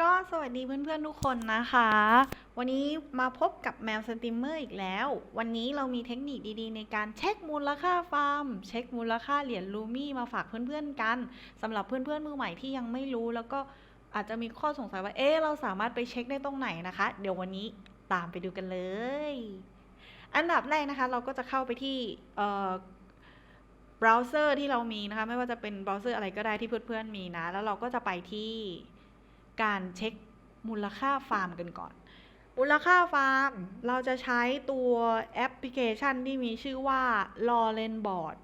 ก็สวัสดีเพื่อนๆทุกคนนะคะ วันนี้มาพบกับแมวสตรีมเมอร์อีกแล้ว วันนี้เรามีเทคนิคดีๆ ในการเช็คมูลค่าฟาร์ม เช็คมูลค่าเหรียญลูมี่มาฝากเพื่อนๆกันสำหรับเพื่อนๆมือใหม่ที่ยังไม่รู้ แล้วก็อาจจะมีข้อสงสัยว่าเอ๊ะเราสามารถไปเช็คได้ตรงไหนนะคะ เดี๋ยววันนี้ตามไปดูกันเลย อันดับแรกนะคะ เราก็จะเข้าไปที่เอ่อเบราว์เซอร์ที่เรามีนะคะ ไม่ว่าจะเป็นเบราว์เซอร์อะไรก็ได้ที่เพื่อนๆมีนะ แล้วเราก็จะไปที่ การเช็คมูลค่าฟาร์มกันก่อน มูลค่าฟาร์มเราจะใช้ตัวแอปพลิเคชันที่มีชื่อว่า l a w r e n b o a r d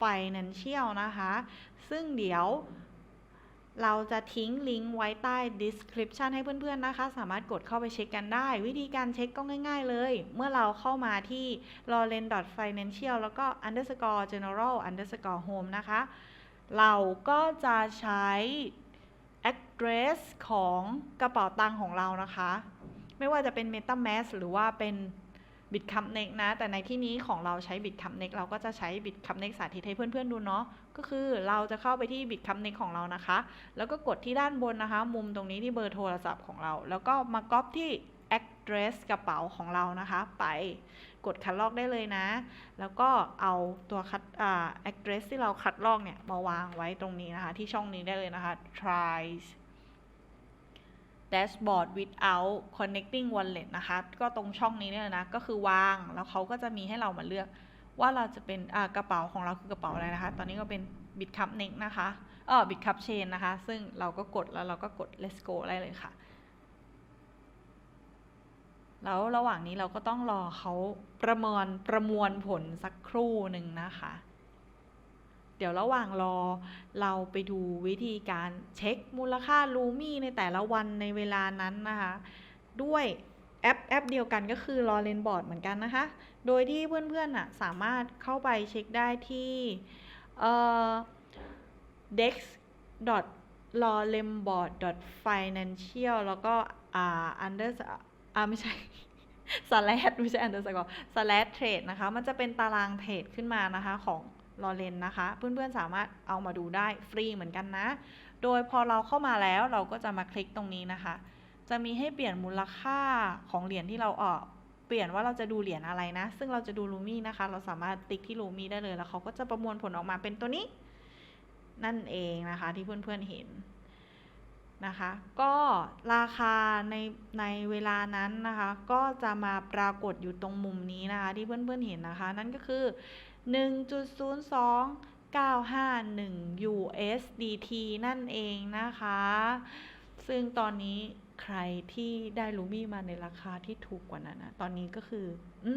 financial นะคะ ซึ่งเดี๋ยวเราจะทิ้งลิงก์ไว้ใต้ description ให้เพื่อนๆนะคะ สามารถกดเข้าไปเช็คกันได้ วิธีการเช็คก็ง่ายๆเลย เมื่อเราเข้ามาที่ l a w r e n financial แล้วก็ underscore general underscore home นะคะ เราก็จะใช้ address ของกระเป๋าตังค์ของเรานะคะ ไม่ว่าจะเป็น MetaMask หรือว่าเป็น Bitconnect นะ แต่ในที่นี้ของเราใช้ Bitconnect เราก็จะใช้ Bitconnect สาธิตให้เพื่อนๆดูเนาะ ก็คือเราจะเข้าไปที่ Bitconnect ของเรานะคะ แล้วก็กดที่ด้านบนนะคะ มุมตรงนี้ที่เบอร์โทรศัพท์ของเรา แล้วก็มาก๊อปที่ address กระเป๋าของเรานะคะไปกดคัดลอกได้เลยนะ แล้วก็เอาตัวคัดอ่า address ที่เราคัดลอกเนี่ยมาวางไว้ตรงนี้นะคะ ที่ช่องนี้ได้เลยนะคะ try dashboard without connecting wallet นะคะ ก็ตรงช่องนี้เนี่ยนะ ก็คือวาง แล้วเขาก็จะมีให้เรามาเลือกว่าเราจะเป็นกระเป๋าของเราคือกระเป๋าอะไรนะคะ ตอนนี้ก็เป็น bitcup next นะคะ เออ bitcup chain นะคะ ซึ่งเราก็กดแล้วเราก็กด let's go ได้เลยค่ะ แล้วระหว่างนี้เราก็ต้องรอเขาประเมินประมวลผลสักครู่หนึ่งนะคะ เดี๋ยวระหว่างรอเราไปดูวิธีการเช็คมูลค่าลูมี่ในแต่ละวันในเวลานั้นนะคะ ด้วยแอปแอปเดียวกันก็คือรอเลนบอร์ดเหมือนกันนะคะ โดยที่เพื่อนๆน่ะสามารถเข้าไปเช็คได้ที่เอ่อ dex l a w l e m b o a r d financial แล้วก็อ่า under อ่าไม่ใช่สแลดไม่ใช่ underscore สแลดเทรดนะคะ มันจะเป็นตารางเทรดขึ้นมานะคะของลอเรนนะคะ เพื่อนๆสามารถเอามาดูได้ฟรีเหมือนกันนะ โดยพอเราเข้ามาแล้วเราก็จะมาคลิกตรงนี้นะคะ จะมีให้เปลี่ยนมูลค่าของเหรียญที่เราเออกเปลี่ยนว่าเราจะดูเหรียญอะไรนะ ซึ่งเราจะดูลูมี่นะคะ เราสามารถติ๊กที่ลูมี่ได้เลย แล้วเขาก็จะประมวลผลออกมาเป็นตัวนี้ นั่นเองนะคะที่เพื่อนๆเห็น นะคะ ก็ราคาในในเวลานั้นนะคะ ก็จะมาปรากฏอยู่ตรงมุมนี้นะคะ ที่เพื่อนๆเห็นนะคะ นั่นก็คือ 1.02951 USDT นั่นเองนะคะ ซึ่งตอนนี้ใครที่ได้ลูมี่มาในราคาที่ถูกกว่านั้นนะตอนนี้ก็คือ อื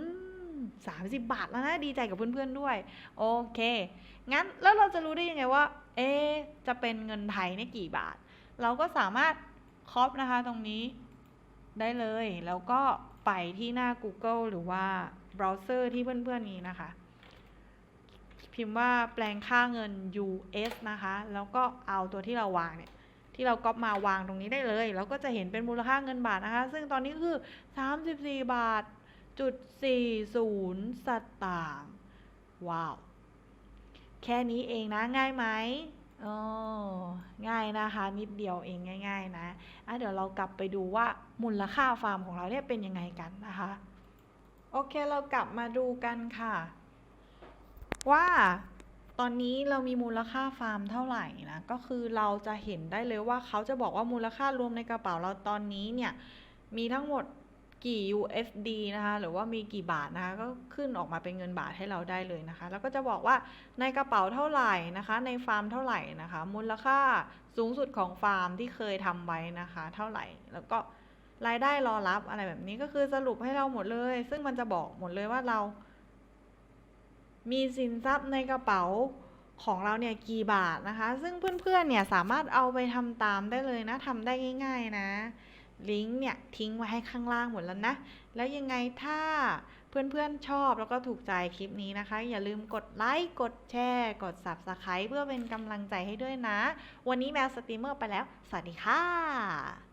มสามสิบบาทแล้วนะ ดีใจกับเพื่อนๆด้วย โอเค งั้นแล้วเราจะรู้ได้ยังไงว่า เอ๊จะเป็นเงินไทยเนี่ยกี่บาท เราก็สามารถคอปนะคะตรงนี้ได้เลย แล้วก็ไปที่หน้า Google หรือว่าเบราว์เซอร์ที่เพื่อนๆมีนะคะ พิมพ์ว่าแปลงค่าเงิน US นะคะ แล้วก็เอาตัวที่เราวางเนี่ยที่เราก๊อปมาวางตรงนี้ได้เลย แล้วก็จะเห็นเป็นมูลค่าเงินบาทนะคะ ซึ่งตอนนี้คือ 34 บาทจุด40 สตางค์ว้าว แค่นี้เองนะง่ายไหม อ๋อง่ายนะคะนิดเดียวเองง่าย ๆ นะอะเดี๋ยวเรากลับไปดูว่ามูลค่าฟาร์มของเราเนี่ยเป็นยังไงกันนะคะ โอเคเรากลับมาดูกันค่ะ ว่าตอนนี้เรามีมูลค่าฟาร์มเท่าไหร่นะก็คือเราจะเห็นได้เลยว่าเขาจะบอกว่ามูลค่ารวมในกระเป๋าเราตอนนี้เนี่ยมีทั้งหมด กี่ USD นะคะหรือว่ามีกี่บาทนะคะก็ขึ้นออกมาเป็นเงินบาทให้เราได้เลยนะคะ แล้วก็จะบอกว่าในกระเป๋าเท่าไหร่นะคะ ในฟาร์มเท่าไหร่นะคะ มูลค่าสูงสุดของฟาร์มที่เคยทำไว้นะคะ เท่าไหร่ แล้วก็รายได้รอรับอะไรแบบนี้ก็คือสรุปให้เราหมดเลย ซึ่งมันจะบอกหมดเลยว่าเรา มีสินทรัพย์ในกระเป๋าของเราเนี่ยกี่บาทนะคะ ซึ่งเพื่อนๆเนี่ยสามารถเอาไปทำตามได้เลยนะทำได้ง่าย ๆ นะ ลิงก์เนี่ยทิ้งไว้ให้ข้างล่างหมดแล้วนะ แล้วยังไงถ้าเพื่อนๆชอบแล้วก็ถูกใจคลิปนี้นะคะ อย่าลืมกดไลค์ กดแชร์ กด Subscribe เพื่อเป็นกำลังใจให้ด้วยนะ วันนี้แมวสตรีมเมอร์ไปแล้ว สวัสดีค่ะ